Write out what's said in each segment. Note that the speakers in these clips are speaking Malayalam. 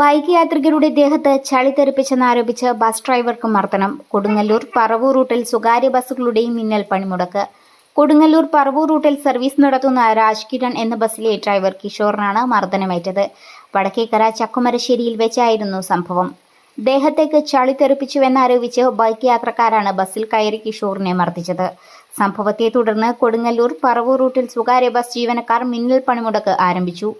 ബൈക്ക് യാത്രികരുടെ ദേഹത്ത് ചളി തെറിപ്പിച്ചെന്നാരോപിച്ച് ബസ് ഡ്രൈവർക്ക് മർദ്ദനം. കൊടുങ്ങല്ലൂർ പറവൂർ റൂട്ടിൽ സ്വകാര്യ ബസ്സുകളുടെയും മിന്നൽ പണിമുടക്ക്. കൊടുങ്ങല്ലൂർ പറവൂർ റൂട്ടിൽ സർവീസ് നടത്തുന്ന രാജ്കിരൺ എന്ന ബസ്സിലെ ഡ്രൈവർ കിഷോറിനാണ് മർദ്ദനമേറ്റത്. വടക്കേക്കര ചക്കുമരശ്ശേരിയിൽ വെച്ചായിരുന്നു സംഭവം. ദേഹത്തേക്ക് ചളി തെറിപ്പിച്ചുവെന്നാരോപിച്ച് ബൈക്ക് യാത്രക്കാരാണ് ബസ്സിൽ കയറി കിഷോറിനെ മർദ്ദിച്ചത്. സംഭവത്തെ തുടർന്ന് കൊടുങ്ങല്ലൂർ പറവൂർ റൂട്ടിൽ സ്വകാര്യ ബസ് ജീവനക്കാർ മിന്നൽ പണിമുടക്ക് ആരംഭിച്ചു.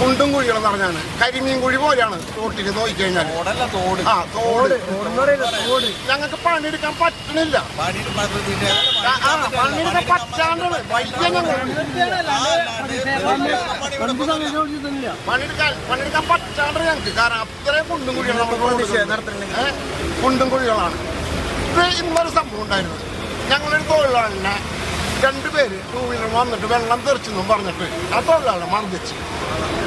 കുണ്ടും കുഴികളും പറഞ്ഞാണ്. കരിമീൻ കുഴി പോലെയാണ് തോട്ടിൽ നോക്കി കഴിഞ്ഞാൽ തോട്. ആ തോട്. തോട് ഞങ്ങൾക്ക് പണിയെടുക്കാൻ പറ്റണില്ല. പണിയെടുക്കാൻ പറ്റാണ്ടാണ് വയ്യ ഞങ്ങൾ പണിയെടുക്കാൻ പണിയെടുക്കാൻ പറ്റാണ്ട് ഞങ്ങൾക്ക്. കാരണം അത്രയും കുണ്ടും കുഴികളാണ് നമ്മൾ കുണ്ടും കുഴികളാണ്. ഇത് ഇന്നൊരു സംഭവം ഉണ്ടായിരുന്നു. ഞങ്ങളൊരു തൊഴിലാളിനെ രണ്ടുപേര് ടൂ വീലർ വന്നിട്ട് വെള്ളം തെറിച്ചെന്നും പറഞ്ഞിട്ട് ആ തൊഴിലാളി മർദ്ദിച്ച്.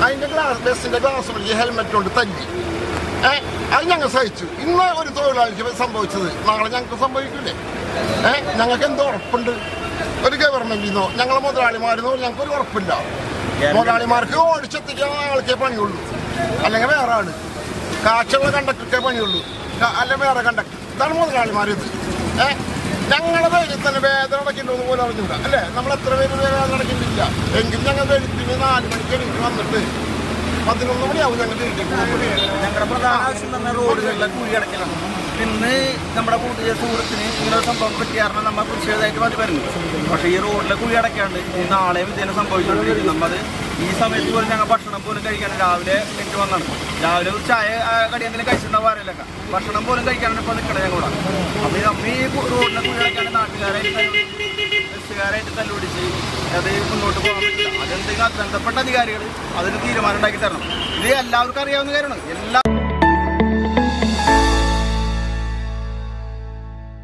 അതിന്റെ ഗ്ലാസ് ബസ്സിന്റെ ഗ്ലാസ് പിടിച്ച് ഹെൽമെറ്റ് കൊണ്ട് തല്ലി. ഏ അത് ഞങ്ങൾ സഹിച്ചു. ഇന്ന് ഒരു തൊഴിലാളിക്ക് സംഭവിച്ചത്. നാളെ ഞങ്ങൾക്ക് സംഭവിക്കില്ലേ ഏ ഞങ്ങൾക്ക് എന്തോ ഉറപ്പുണ്ട്? ഒരു ഗവൺമെന്റിൽ നിന്നോ ഞങ്ങളെ മുതലാളിമാരിന്നോ ഞങ്ങൾക്ക് ഒരു ഉറപ്പില്ല. മുതലാളിമാർക്ക് ഓടിച്ചെത്തിക്കാൻ ആൾക്കേ പണിയുള്ളൂ. അല്ലെങ്കിൽ വേറെ ആൾ. കാഴ്ചകളെ കണ്ടക്ടർക്കേ പണിയുള്ളൂ. അല്ലെങ്കിൽ അല്ല വേറെ കണ്ടക്ടർ ഇതാണ് മുതലാളിമാർ ഇത് ഏ ഞങ്ങളെ പേരിൽ തന്നെ വേദന അടക്കിണ്ടെന്ന് പോലും അറിഞ്ഞില്ല അല്ലേ? നമ്മൾ എത്ര പേര് വേദന അടയ്ക്കുന്നില്ല എങ്കിലും ഞങ്ങൾ വെളുപ്പിന് നാല് മണിക്ക് എനിക്ക് വന്നിട്ട് പതിനൊന്ന് മണിയാവും ഞങ്ങൾ ഞങ്ങളുടെ പ്രധാന ആവശ്യം തന്നെ റോഡുകളിലെ കുഴി അടയ്ക്കലാണ് ഇന്ന് നമ്മുടെ കൂട്ടിയ സുഹൃത്തിന് ഇങ്ങനെ ഒരു സംഭവം പറ്റി കാരണം നമ്മൾ പ്രതിഷേധമായിട്ട് മതി വരുന്നു. പക്ഷേ ഈ റോഡിലെ കുഴി അടക്കാണ്ട് നാളെയും നാളെ ഇതിനെ സംഭവിച്ചുകൊണ്ടിരിക്കും നമ്മത് ഈ സമയത്ത് പോലും ഞങ്ങൾ ഭക്ഷണം പോലും കഴിക്കാൻ രാവിലെ എനിക്ക് വന്നാണ്. രാവിലെ ഒരു ചായ കടി എന്തെങ്കിലും കഴിച്ചിട്ടുണ്ടാവും ഭക്ഷണം പോലും കഴിക്കാനാണ് ഇപ്പോൾ നിൽക്കണത് ഞങ്ങളോട് അപ്പോൾ ഈ അമ്മ ഈ റോഡിലെ കുഴി അടയ്ക്കാണ്ട് നാട്ടുകാരായിട്ട് ബസ്സുകാരായിട്ട് തല്ലുപിടിച്ച് അത് മുന്നോട്ട് പോകാൻ പറ്റില്ല. അതെന്തെങ്കിലും ബന്ധപ്പെട്ട അധികാരികൾ അതിന് തീരുമാനം ഉണ്ടാക്കി തരണം. ഇത് എല്ലാവർക്കും അറിയാവുന്ന കാര്യമാണ്. എല്ലാ